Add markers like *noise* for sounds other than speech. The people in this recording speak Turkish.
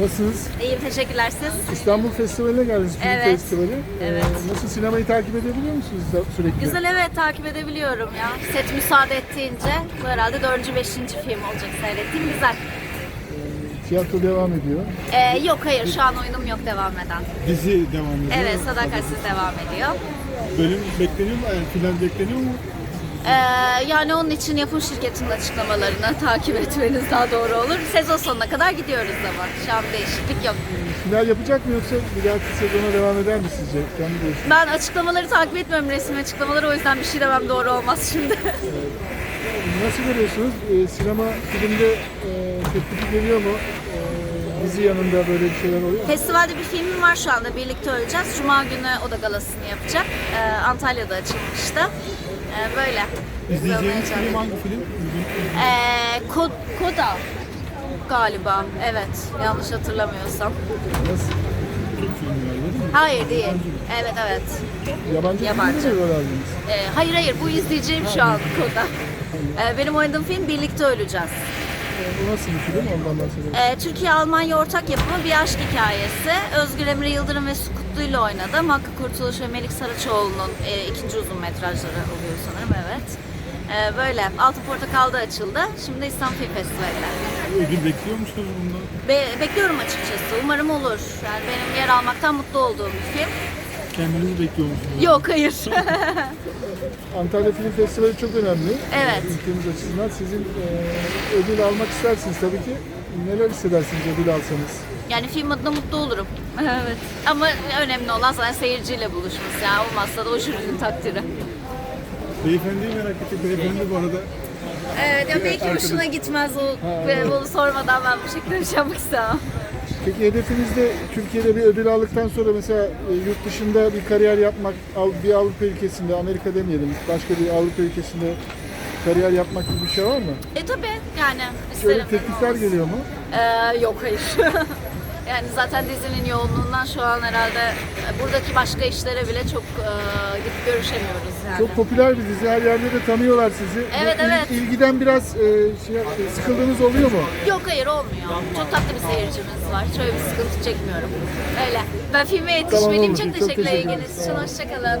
Nasılsınız? İyiyim teşekkürler siz. İstanbul Festivali'ne geldiniz, film Evet. festivali. Ee, Evet. nasıl sinemayı takip edebiliyor musunuz da- sürekli? Güzel evet takip edebiliyorum ya. Set müsaade ettiğince bu herhalde dördüncü beşinci film olacak seyrettiğim güzel. Tiyatro devam ediyor. Ee, yok hayır şu an oyunum yok devam eden. Dizi devam ediyor. Evet sadakatsiz devam ediyor. Bölüm bekleniyor mu? Yani final bekleniyor mu? Ee, yani onun için yapım şirketinin açıklamalarını takip etmeniz daha doğru olur. Sezon sonuna kadar gidiyoruz ama şu an değişiklik yok. Final yapacak mı yoksa bir dahaki sezona devam eder mi sizce? Kendi görüşünüz. Ben açıklamaları takip etmiyorum resmi açıklamaları o yüzden bir şey demem doğru olmaz şimdi. *laughs* Nasıl görüyorsunuz? Ee, sinema filmde e, teklifi geliyor mu? Dizi yanında böyle bir şeyler oluyor mu? Festivalde bir filmim var şu anda birlikte öleceğiz. Cuma günü o da galasını yapacak. Ee, Antalya'da açılmıştı. Ee, böyle. İzleyeceğiniz İzlemeye film hangi film? Ee, Ko- Koda galiba. Evet. Yanlış hatırlamıyorsam. Nasıl? Türk filmleri değil mi? Hayır değil. Evet evet. Yabancı, Yabancı. filmde mi? Ee, hayır hayır bu izleyeceğim şu an Koda. Ee, benim oynadığım film Birlikte Öleceğiz. Bu nasıl bir film? Ondan bahsedelim. Ee, Türkiye-Almanya ortak yapımı bir aşk hikayesi. Özgür Emre Yıldırım ve Su Kutlu ile oynadım. Hakkı Kurtuluş ve Melik Saraçoğlu'nun e, ikinci uzun metrajları oluyor sanırım evet. Ee, böyle. Altın Portakal'da açıldı. Şimdi İstanbul Film Festivali'nde. Ödül bekliyor musunuz bundan? Be- bekliyorum açıkçası. Umarım olur. Yani benim yer almaktan mutlu olduğum bir film. Kendinizi bekliyor musunuz? Yok hayır. *laughs* Antalya Film Festivali çok önemli. Evet. Ülkemiz açısından sizin e, ödül almak istersiniz tabii ki. Neler hissedersiniz ödül alsanız? yani film adına mutlu olurum. *laughs* evet. Ama önemli olan zaten seyirciyle buluşması. Yani olmazsa da o jürinin takdiri. Beyefendiyi merak ettik. Beyefendi bu arada Evet ya belki hoşuna gitmez o Ha, ve evet. bunu sormadan ben bu şekilde bir şey yapmak istemem. Peki hedefinizde Türkiye'de bir ödül aldıktan sonra mesela e, yurt dışında bir kariyer yapmak, Av- bir Avrupa ülkesinde, Amerika demeyelim, başka bir Avrupa ülkesinde kariyer yapmak gibi bir şey var mı? E tabi yani Böyle isterim. teklifler geliyor mu? Ee, yok hayır. *laughs* yani zaten dizinin yoğunluğundan şu an herhalde buradaki başka işlere bile çok e, gidip görüşemiyoruz yani. Çok popüler bir dizi, her yerde de tanıyorlar sizi. Bu Evet, il- evet. İlgiden biraz e, şey, e, sıkıldığınız oluyor mu? Yok hayır olmuyor. Çok tatlı bir seyircimiz var. Şöyle bir sıkıntı çekmiyorum. Öyle. Ben filme yetişmeliyim. oldu. çok Çok teşekkürler teşekkür ilginiz için. ederim. Hoşçakalın.